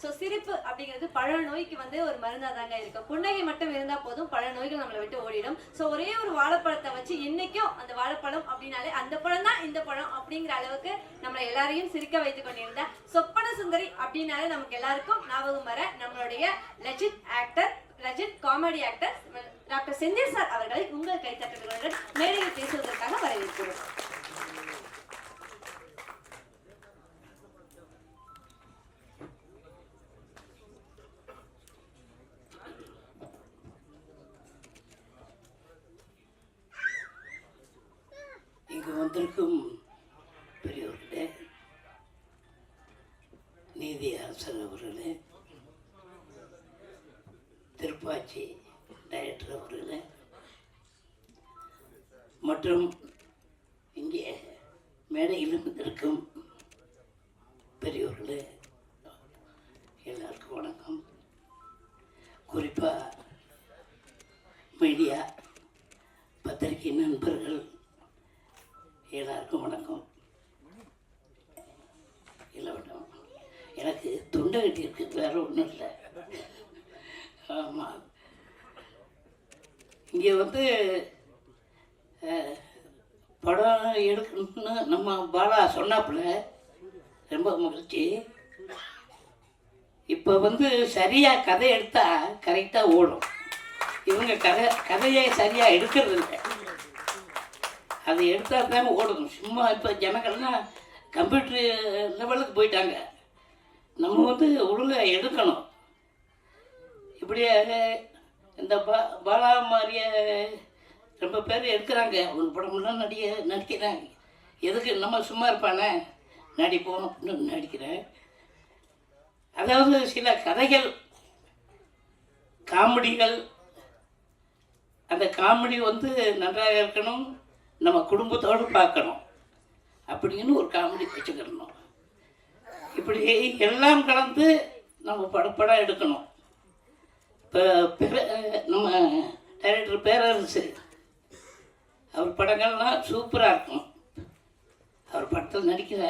So சிரிப்பு அப்படிங்கிறது பல நோய்க்கு வந்து ஒரு மருந்தா தாங்க இருக்கும் புன்னகை மட்டும் இருந்தா போதும் பல நோய்கள் நம்மளை விட்டு ஓடிடும். ஸோ ஒரே ஒரு வாழைப்பழத்தை வச்சு இன்னைக்கும் அந்த வாழைப்பழம் அப்படின்னாலே அந்த பழம் தான் இந்த பழம் அப்படிங்கிற அளவுக்கு நம்மளை எல்லாரையும் சிரிக்க வைத்து கொண்டிருந்த. சொப்பன சுந்தரி அப்படின்னாலே நமக்கு எல்லாருக்கும் ஞாபகம் வர நம்மளுடைய Lajith actor Lajith comedy actor doctor Senthil sir அவர்களை உங்கள் கைத்தட்டுகளுடன் மேடையில் பேசுவதற்காக வரவேற்கிறோம். வந்திருக்கும் பெரியவர்களே நீதி அரசர் அவர்களே திருப்பாச்சி டைரக்டர் அவர்களே மற்றும் இங்கே மேடையில் இருக்கும் பெரியவர்களே எல்லாருக்கும் வணக்கம். குறிப்பாக மீடியா பத்திரிகை நண்பர்கள் எல்லாருக்கும் வணக்கம். இல்லை மேடம் எனக்கு துண்டை கட்டி இருக்கு வேற ஒன்றும் இல்லை. ஆமாம் இங்கே வந்து படம் எடுக்கணும்னு நம்ம பாலா சொன்னாப்புல ரொம்ப மகிழ்ச்சி. இப்போ வந்து சரியாக கதை எடுத்தால் கரெக்டாக ஓடும். இவங்க கதை கதையை சரியாக எடுக்கிறது இல்லை. அதை எடுத்தால் தான் ஓடணும் சும்மா இப்போ ஜனங்கள்லாம் கம்ப்யூட்டர் லெவலுக்கு போயிட்டாங்க. நம்ம வந்து ஒழுங்காக எடுக்கணும். இப்படியே இந்த பா பாலா மாதிரிய ரொம்ப பேர் எடுக்கிறாங்க. அவங்க படம்லாம் நடிக நடிக்கிறாங்க. எதுக்கு நம்ம சும்மா இருப்பானே? நடிப்போம் அப்படின்னு நடிக்கிறேன். அதாவது சில கதைகள் காமெடிகள் அந்த காமெடி வந்து நன்றாக இருக்கணும். நம்ம குடும்பத்தோடு பார்க்கணும். அப்படின்னு ஒரு காமெடி வச்சுக்கிடணும் இப்படி எல்லாம் கலந்து நம்ம படப்படம் எடுக்கணும். இப்போ பேர நம்ம டைரக்டர் பேரரசு அவர் படங்கள்லாம் சூப்பராக இருக்கும். அவர் படத்தில் நடிக்கிற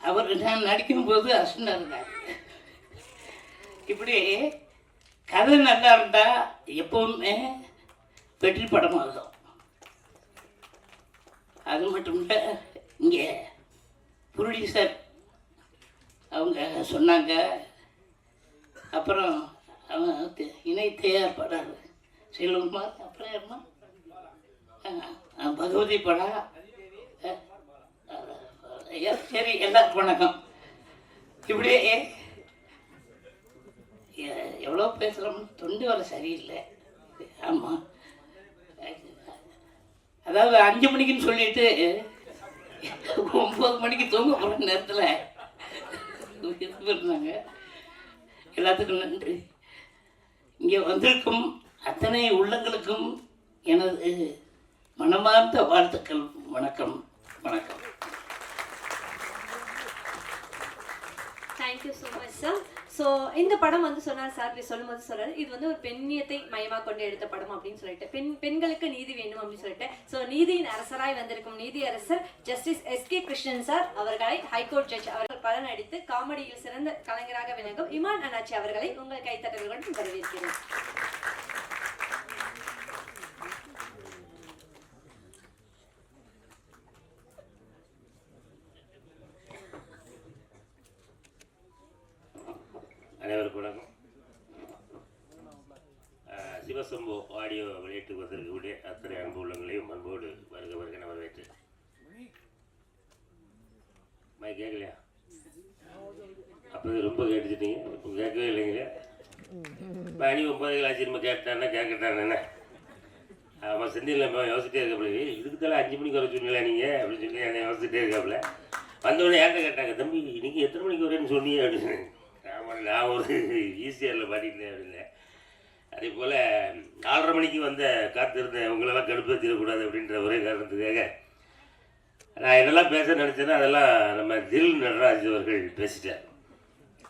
அவர் நான் நடிக்கும்போது அசனாக இருந்தார் இப்படி கதை நல்லா இருந்தால் எப்பவுமே வெற்றி படமாகும் அது மட்டும் இல்லை இங்கே ப்ரொடியூசர் அவங்க சொன்னாங்க. அப்புறம் அவன் தி- இணை தயாரிப்பாளர் செல்வகுமார் அப்புறம் யாருமா பகவதி படம் சரி எல்லாருக்கும் வணக்கம். இப்படியே எவ்வளோ பேசுகிறோம் தொண்டு வர சரியில்லை. ஆமாம் அதாவது அஞ்சு மணிக்குன்னு சொல்லிட்டு ஒம்பது மணிக்கு தூங்க போகிற நேரத்தில் இருந்தாங்க எல்லாத்துக்கும் நன்றி. இங்கே வந்திருக்கும் அத்தனை உள்ளங்களுக்கும் எனது மனமார்ந்த வாழ்த்துக்கள். வணக்கம். வணக்கம். Thank you so much sir so இந்த படம் வந்து சொன்னார் சார் இப்படி சொல்லும்போது சொல்றாரு இது வந்து ஒரு பெண்ணியத்தை மையமாக கொண்டு எடுத்த படம் அப்படின்னு சொல்லிட்டு பெண் பெண்களுக்கு நீதி வேணும் அப்படின்னு சொல்லிட்டு. ஸோ நீதியின் அரசராய் வந்திருக்கும் நீதி அரசர் justice S K Krishnan sir அவர்களை ஹைகோர்ட் ஜட்ஜ் அவர்கள் பலன் அடித்து காமெடியில் சிறந்த கலைஞராக விளங்கும் இமான் அண்ணாச்சி அவர்களை உங்கள் கைத்தட்டல்களுடன் வரவேற்கிறேன். அனைவருக்கும் வணக்கம். சிவசம்பு ஆடியோ வெளியிட்டு வந்திருக்கக்கூடிய அத்தனை அன்பு உள்ளங்களையும் அன்போடு வருக வருக வரவேற்று. மை கேட்கலையா? அப்போ ரொம்ப கேட்டுச்சிட்டீங்க. இப்போ கேட்கவே இல்லைங்க மணி ஒன்பது ஆச்சு நம்ம கேட்டானே கேட்கட்டானே அவன் செந்தில் நம்ம யோசிச்சிட்டே இருக்காப்புல. "ஏய், இதுக்கு தலை அஞ்சு மணிக்கு வர சொன்னீங்களா நீங்கள் அப்படின்னு சொல்லி என்னை யோசிச்சிட்டே இருக்காப்புல. வந்தோடனே யார்கிட்ட கேட்டாங்க? தம்பி நீங்கள் எத்தனை மணிக்கு வரேன்னு சொன்னீங்க அப்படின்னு. ஆமாம் நான் ஒரு ஈஸியரில் பாடிட்டேன் இருந்தேன் அதே போல் நாலரை மணிக்கு வந்த காத்திருந்தேன் உங்களெல்லாம் கடுப்பேற்றிடக்கூடாது அப்படின்ற ஒரே காரணத்துக்காக நான் என்னெல்லாம் பேச நினச்சேன்னா அதெல்லாம் நம்ம தில் நடராஜ் அவர்கள் பேசிட்டார்.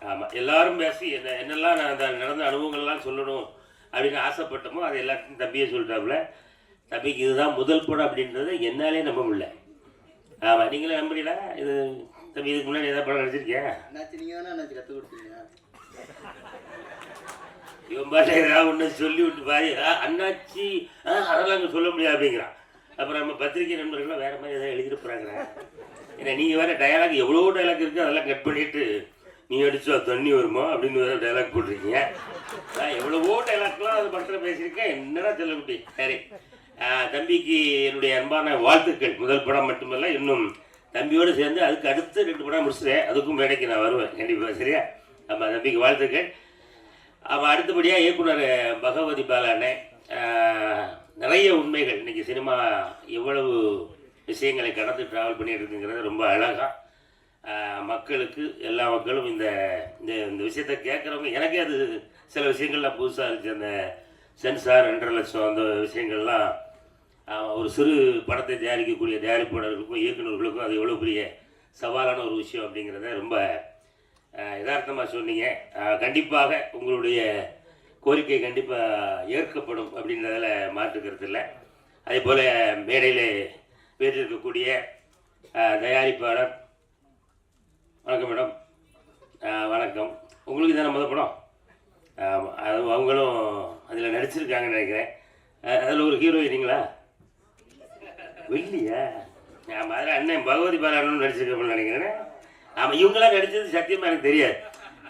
ஆமாம் எல்லாரும் பேசி என்ன என்னெல்லாம் நான் அந்த நடந்த அனுபவங்கள்லாம் சொல்லணும் அப்படின்னு ஆசைப்பட்டோமோ அது எல்லாத்தையும் தம்பியே சொல்லிட்டாப்புல. தம்பிக்கு இதுதான் முதல் படம் அப்படின்றத என்னாலே நம்ப முடியல. ஆமாம் நீங்களே நம்புறீங்களா? இது தம்பி இதுக்கு முன்னாடி ஏதாவது படம் நடிச்சிருக்கியா? அண்ணாச்சி நீங்க தானே அண்ணாச்சி கற்றுக் கொடுத்தீங்க இவன் பாட்டு ஏதாவது ஒன்று சொல்லி விட்டு பாரு. அண்ணாச்சி அதெல்லாம் அங்கே சொல்ல முடியாது அப்படிங்கிறான். அப்புறம் நம்ம பத்திரிகை நண்பர்கள்லாம் வேற மாதிரி ஏதாவது எழுதிட்டு போகிறாங்க ஏன்னா நீங்கள் வேற டயலாக் எவ்வளோ டயலாக் இருக்குது அதெல்லாம் கட் பண்ணிட்டு நீ அடிச்சா தண்ணி வருமா அப்படின்னு வேற டயலாக் போட்டிருக்கீங்க. நான் எவ்வளவோ டயலாக்லாம் அது படத்தில் பேசியிருக்கேன். என்னடா செல்லக்குட்டி சரி. ஆ, தம்பிக்கு என்னுடைய அன்பான வாழ்த்துக்கள். முதல் படம் மட்டுமல்ல இன்னும் தம்பியோடு சேர்ந்து அதுக்கு அடுத்து ரெண்டு படம் முடிச்சிட்டேன் அதுக்கும் மேடைக்கு நான் வருவேன். கண்டிப்பாக சரியா? ஆமாம் தம்பிக்கு வாழ்த்துக்கள் அவன் அடுத்தபடியாக இயக்குனர் பகவதி பாலானே நிறைய உண்மைகள். இன்றைக்கி சினிமா எவ்வளவு விஷயங்களை கடந்து ட்ராவல் பண்ணிட்டு இருக்குங்கிறது ரொம்ப அழகாக மக்களுக்கு எல்லா மக்களும் இந்த இந்த இந்த விஷயத்தை கேட்குறவங்க எனக்கே அது சில விஷயங்கள்லாம் புதுசாக இருந்துச்சு. அந்த சென்சார் ரெண்டரை லட்சம் அந்த விஷயங்கள்லாம் ஒரு சிறு படத்தை தயாரிக்கக்கூடிய தயாரிப்பாளர்களுக்கும் இயக்குநர்களுக்கும் அது எவ்வளோ பெரிய சவாலான ஒரு விஷயம் அப்படிங்கிறத ரொம்ப யதார்த்தமாக சொன்னீங்க. கண்டிப்பாக உங்களுடைய கோரிக்கை கண்டிப்பாக ஏற்கப்படும் அப்படின்றதில் மாற்றுக்கிறது இல்லை. அதே போல் மேடையில் வீட்டிருக்கக்கூடிய தயாரிப்பாளர் வணக்கம் மேடம். வணக்கம். உங்களுக்கு தானே முத படம்? ஆமாம் அது அவங்களும் அதில் நடிச்சிருக்காங்கன்னு நினைக்கிறேன். அதில் ஒரு ஹீரோயினிங்களா? வெள்ளியா? ஆமாம் அதில் அண்ணன் பகவதி பாலானும் நடிச்சிருக்கோம்னு நினைக்கிறேன். ஆமாம் இவங்களாம் நடித்தது சத்தியமாக எனக்கு தெரியாது.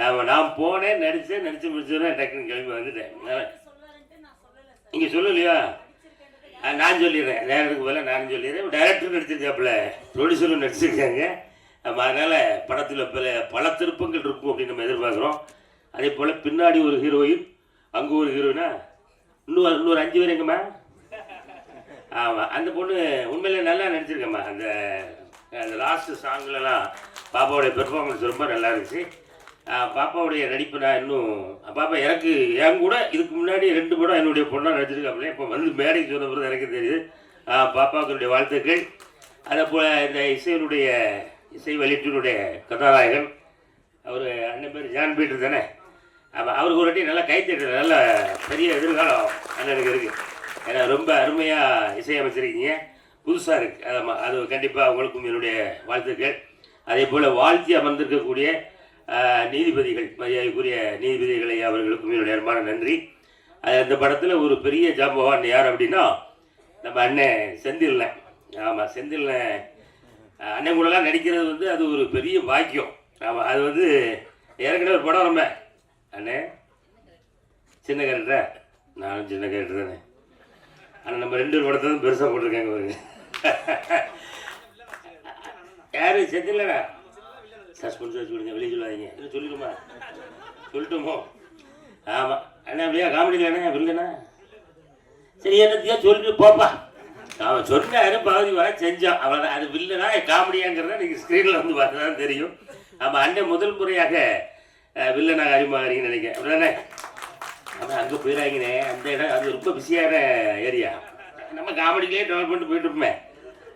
ஆமாம் நான் போனேன் நடித்தேன் நடித்து முடிச்சோன்னே டக்குன்னு கிளம்பி வந்துட்டேன். நீங்கள் சொல்லலையா? நான் சொல்லிடுறேன். நேரத்துக்கு போல? நானும் சொல்லிடுறேன். டைரக்டரும் நடிச்சிருக்காப்புல. ப்ரொடியூசரும் நடிச்சிருக்காங்க. ஆமாம் அதனால் படத்தில் பல பல திருப்பங்கள் இருக்கும் அப்படின்னு நம்ம எதிர்பார்க்குறோம். அதே போல் பின்னாடி ஒரு ஹீரோயின் அங்கே ஒரு ஹீரோயினா இன்னும் இன்னொரு அஞ்சு பேர் எங்கம்மா? ஆமாம் அந்த பொண்ணு உண்மையிலே நல்லா நடிச்சிருக்கம்மா. அந்த அந்த லாஸ்ட்டு சாங்லலாம் பாப்பாவுடைய பெர்ஃபார்மன்ஸ் ரொம்ப நல்லா இருந்துச்சு. பாப்பாவுடைய நடிப்பு நான் இன்னும் பாப்பா எனக்கு என் கூட இதுக்கு முன்னாடி ரெண்டு படம் என்னுடைய பொண்ணாக நடிச்சிருக்காப்புல. இப்போ வந்து மேடைக்கு சொன்ன பிறகு எனக்கு தெரியுது. ஆ, வாழ்த்துக்கள். அதே போல் இந்த இசையினுடைய இசை வெளியீட்டினுடைய கதாநாயகன் அவர் அண்ணன் பேர் ஜான் பீட்டர் தானே? ஆமாம் அவருக்கு ஒரு வாட்டி நல்லா கைத்தட்டு நல்ல பெரிய எதிர்காலம் அண்ணனுக்கு இருக்குது ஏன்னா ரொம்ப அருமையாக இசையமைச்சிருக்கீங்க. புதுசாக இருக்குது ஆமாம் அது கண்டிப்பாக உங்களுக்கும் என்னுடைய வாழ்த்துக்கள். அதே போல் வாழ்த்தி அமர்ந்திருக்கக்கூடிய நீதிபதிகள் மரியாதைக்குரிய நீதிபதிகளை அவர்களுக்கும் என்னுடைய அன்பான நன்றி. அது அந்த படத்தில் ஒரு பெரிய ஜாம்பவான் யார் அப்படின்னா நம்ம அண்ணன் செந்தில்னன் ஆமாம் செந்தில்னன் அண்ணன் கூடலாம் நடிக்கிறது வந்து அது ஒரு பெரிய பாக்கியம். ஆமாம் அது வந்து ஏற்கனவே ஒரு படம் நம்ம அண்ணே சின்ன கேரக்டரா? நானும் சின்ன கேரக்டர் தானே. ஆனால் நம்ம ரெண்டு படத்தை தான் பெருசாக போட்டிருக்காங்க ஒரு யாரும் செத்துலடா சஸ்பென்ஸ் வச்சு விடுங்க வெளியே சொல்லாதீங்க. இல்லை சொல்லிடுமா? சொல்லட்டுமோ? ஆமாம் அண்ணா அப்படியா? காமெடி அண்ணா வில்லண்ணா சரி என்னத்தையோ சொல்லிட்டு போப்பா. அவன் சொன்னாரு பகுதி வர செஞ்சான் அவன் அது வில்லனா காமெடியாங்கிறத நீங்கள் ஸ்க்ரீனில் வந்து பார்த்தா தான் தெரியும். ஆமாம் அண்ணன் முதல் முறையாக வில்லனாக அறிமுகம் நினைக்கிறேன். அப்படின்னா ஆனால் அங்கே போயிடாங்கண்ணே அந்த இடம் அது ரொம்ப பிஸியான ஏரியா. நம்ம காமெடிக்கே டெவலப் பண்ணிட்டு போயிட்டு இருப்போமே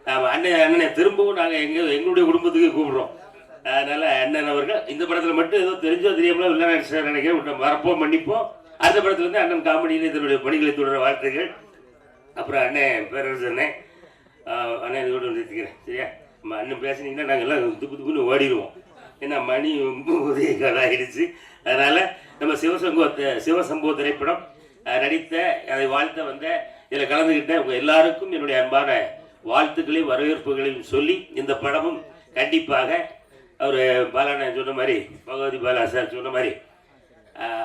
ஆமாம் அண்ணன் அண்ணனை திரும்பவும் நாங்கள் எங்கள் எங்களுடைய குடும்பத்துக்கு கூப்பிடுறோம். அதனால் அண்ணன் அவர்கள் இந்த படத்தில் மட்டும் ஏதோ தெரிஞ்சோ தெரியாமலோ இல்லை நினைக்கிறேன் விட்டு வரப்போம் மன்னிப்போம். அடுத்த படத்துலேருந்து அண்ணன் காமெடியில் இதனுடைய பணிகளை தொடர வார்த்தைகள் அப்புறம் அண்ணன் பேரரசு அண்ணன் ஆஹ் அண்ணன் இதோட நிறுத்திக்கிறேன். சரியா? நம்ம அண்ணன் பேசுனீங்கன்னா நாங்கள் எல்லாம் துப்பு துப்புன்னு ஓடிடுவோம். ஏன்னா மணி ரொம்ப காலம் ஆகிடுச்சு அதனால் நம்ம சிவசங்கோத்தை சிவசம்போ திரைப்படம் நடித்த அதை வாழ்த்த வந்த இதில் கலந்துக்கிட்ட உங்கள் எல்லாருக்கும் என்னுடைய அன்பான வாழ்த்துக்களையும் வரவேற்புகளையும் சொல்லி இந்த படமும் கண்டிப்பாக அவர் பாலாண்ணன் சொன்ன மாதிரி பகவதி பாலா சார் சொன்ன மாதிரி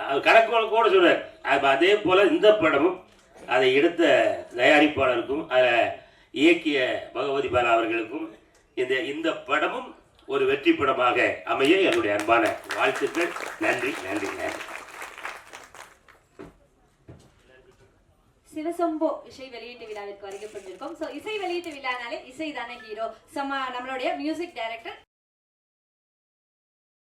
அவர் கணக்கு கூட சொன்னார் அதே போல் இந்த படமும் அதை எடுத்த தயாரிப்பாளருக்கும் அதை இயக்கிய பகவதி பாலா அவர்களுக்கும் இந்த இந்த படமும் ஒரு வெற்றி படமாக அமைய என்னுடைய அன்பான வாழ்த்துக்கள். நன்றி நன்றி நன்றி. சிவசம்போ இசை வெளியீட்டு விழாவிற்கு வருகை புரிந்திருக்கோம். ஸோ இசை வெளியீட்டு விழானாலே இசை தானே ஹீரோ சம நம்மளுடைய மியூசிக் டைரக்டர்